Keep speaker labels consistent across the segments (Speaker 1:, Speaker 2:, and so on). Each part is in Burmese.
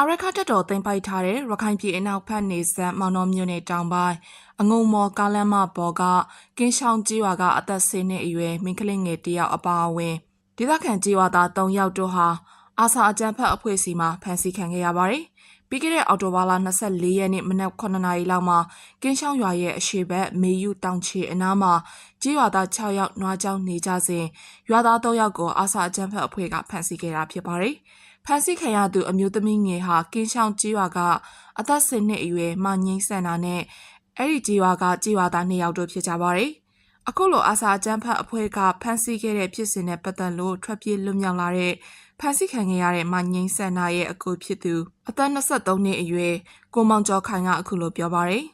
Speaker 1: အာရခတက်တော်တင်ပိုက်ထားတဲ့ရခိုင်ပြည်အနောက်ဖက်နေဆက်မောင်နှောမြို့နယ်တောင်ပိုင်းအငုံမော်ကားလမ်းမပေါ်ကကင်းရှောင်းကြီးရွာကအသက်10နှစ်အရွယ်မိန်းကလေးငယ်တစ်ယောက်အပါအဝင်ဒေသခံကြီးရွာသား3ယောက်တို့ဟာအာဆာအကြံဖက်အဖွဲ့အစည်းမှဖမ်းဆီးခံခဲ့ရပါတယ်။ပြီးခဲ့တဲ့အောက်တိုဘာလ24ရက်နေ့မနက်9နာရီလောက်မှာကင်းရှောင်းရွာရဲ့အရှေ့ဘက်မေယူတောင်ချေအနားမှာကြီးရွာသား6ယောက်နွားကြောင်နေကြစဉ်ရွာသား3ယောက်ကိုအာဆာအကြံဖက်အဖွဲ့ကဖမ်းဆီးခဲ့တာဖြစ်ပါတယ်။ ဖမ်းဆီးခံရသူအမျိုးသမီးငယ်ဟာကင်းရှောင်းကြီးရွာကအသက်10နှစ်အရွယ်မငိမ့်ဆန်တာနဲ့အဲ့ဒီကြီးရွာကကြီးရွာသား2ယောက်တို့ဖြစ်ကြပါတယ်။အခုလိုအာစာအကျန်းဖတ်အဖွဲ့ကဖမ်းဆီးခဲ့တဲ့ဖြစ်စဉ်နဲ့ပတ်သက်လို့ထွက်ပြေးလွတ်မြောက်လာတဲ့ဖမ်းဆီးခံခဲ့ရတဲ့မငိမ့်ဆန်နာရဲ့အကူဖြစ်သူအသက်23နှစ်အရွယ်ကိုမောင်ကျော်ခိုင်ကအခုလိုပြောပါတယ်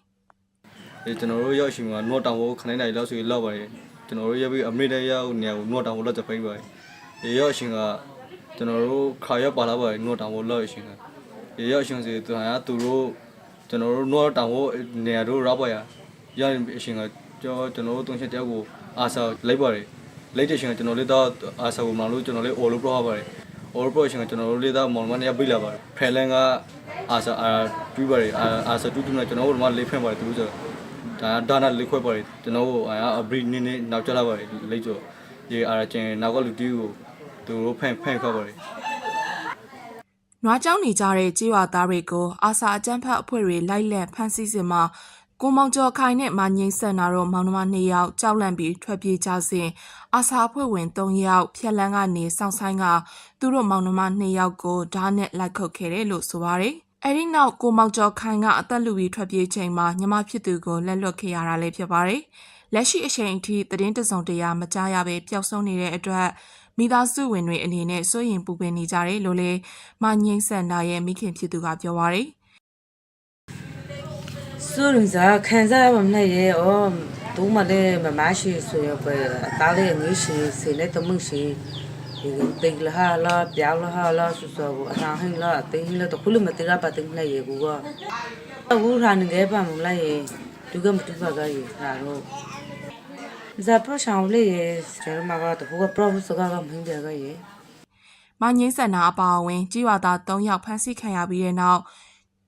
Speaker 2: ဒီကျွန်တော်တို့ရောက်ရှိမှာနော့တောင်ကိုခနိုင်နိုင်လောက်ဆိုလောက်ပါတယ်ကျွန်တော်တို့ရောက်ပြီးအမေရိကန်ရောက်နေကိုနော့တောင်ကိုလောက်จะဖိပါတယ်ဒီရောက်ရှိက ကျွန်တော်တို့ခါရောက်ပါလာပါတယ်နော့တောင်ကိုလောက်ရှိကဒီရောက်ရှိစီသူဟာသူတို့ကျွန်တော်တို့နော့တောင်ကိုနေရာတို့ရောက်ပါရရအရှင်ကကျွန်တော်ကျွန်တော်တို့တုံးချက်တယောက်ကိုအာဆာလိုက်ပါတယ်လိုက်တဲ့ရှင်ကကျွန်တော်လေးတော့အာဆာကိုမှလို့ကျွန်တော်လေးအော်လို့ပြောပါတယ်အော်လို့ပြောရှင်ကကျွန်တော်တို့လေးတော့မောင်မနေရပြလာပါတယ်ဖဲလန်ကအာဆာအာပြပါတယ်အာဆာတူတူနဲ့ကျွန်တော်တို့ကလေးဖက်ပါတယ်သူတို့ဆိုဒါဒါနာလေးခွဲပါတယ်ကျွန်တော်တို့အဘရီနင်းနေနောက်ကျလာပါတယ်လိတ်ကျော်ဒီအားချင်းနောက်ကလူတီကို သူတို့ဖန်ဖန်ခွဲပါတယ်။
Speaker 1: နွားကြောင်းနေကြတဲ့ကြီးရွာသားတွေကိုအာစာအကျန်းဖတ်အဖွဲ့တွေလိုက်လံဖမ်းဆီးစဉ်မှာကိုမောင်ကျော်ခိုင်နဲ့မငိမ့်ဆန်နာတို့မောင်နှမ2ယောက်ကြောက်လန့်ပြီးထွက်ပြေးကြစဉ်အာစာအဖွဲ့ဝင်3ယောက်ဖြက်လန်းကနေစောင့်ဆိုင်ကသူတို့မောင်နှမ2ယောက်ကိုဓာတ်နဲ့လိုက်ခုတ်ခဲ့တယ်လို့ဆိုပါတယ်။အဲဒီနောက်ကိုမောင်ကျော်ခိုင်ကအသက်လူပြီးထွက်ပြေးချိန်မှာညီမဖြစ်သူကိုလက်လွတ်ခဲ့ရတာလည်းဖြစ်ပါတယ်။လက်ရှိအချိန်အထိသတင်းတစုံတရာမကြားရပဲပျောက်ဆုံးနေတဲ့အတွက် မိသားစုဝင်တွေအနေနဲ့စိုးရင်ပူပင်နေကြတယ်လို့လည်းမငိမ့်ဆန်နာရဲ့မိခင်ဖြစ်သူကပြောပါတယ်
Speaker 3: စိုးရင်စားခံစားရမနဲ့ရဲ့ဩဒုမလည်းမမရှိဆိုရပဲတားလည်းငေးရှိစေလည်းတမှုရှိဒီတိတ်လာလာပြောင်းလာလာဆူဆူအနာဟင်းလာတိတ်လာတခုလမတိရပါတင်နဲ့ရေကူကအခုရန်ငယ်ပါမလားရေဒုကမတူပါကရေဟာတော့ ဇာပရရှောင်းလေးရေကျမကတော့ဟိုကပရောစကားကမင်းကြကရေ။
Speaker 1: မငိမ့်ဆန်နာအပါအဝင်ကြီးရွာသား3ယောက်ဖမ်းဆီးခံရပြီးတဲ့နောက်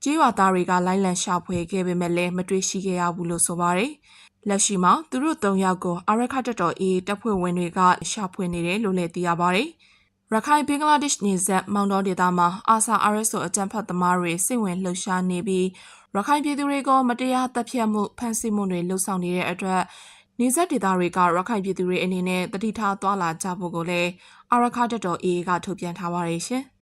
Speaker 1: ကြီးရွာသားတွေကလိုက်လံရှာဖွေခဲ့ပေမဲ့လည်းမတွေ့ရှိခဲ့ရဘူးလို့ဆိုပါတယ်။လက်ရှိမှာသူတို့3ယောက်ကိုအာရခတက်တော်အေးတပ်ဖွဲ့ဝင်တွေကရှာဖွေနေတယ်လို့လည်းသိရပါတယ်။ရခိုင်ဘင်္ဂလားဒေ့ရှ်နယ်စပ်မောင်တော်ဒေသမှာအာဆာ RSO အကြံဖတ်သမားတွေစိတ်ဝင်လှုပ်ရှားနေပြီးရခိုင်ပြည်သူတွေကိုမတရားတပ်ဖြတ်မှုဖမ်းဆီးမှုတွေလှုပ်ဆောင်နေတဲ့အတွက် နေဆက်ဒေသတွေကရခိုင်ပြည်သူတွေအနေနဲ့တတိထားသွားလာကြဖို့ကိုလည်းအာရခတက်တော်အေးကထုတ်ပြန်ထားပါတယ်ရှင်။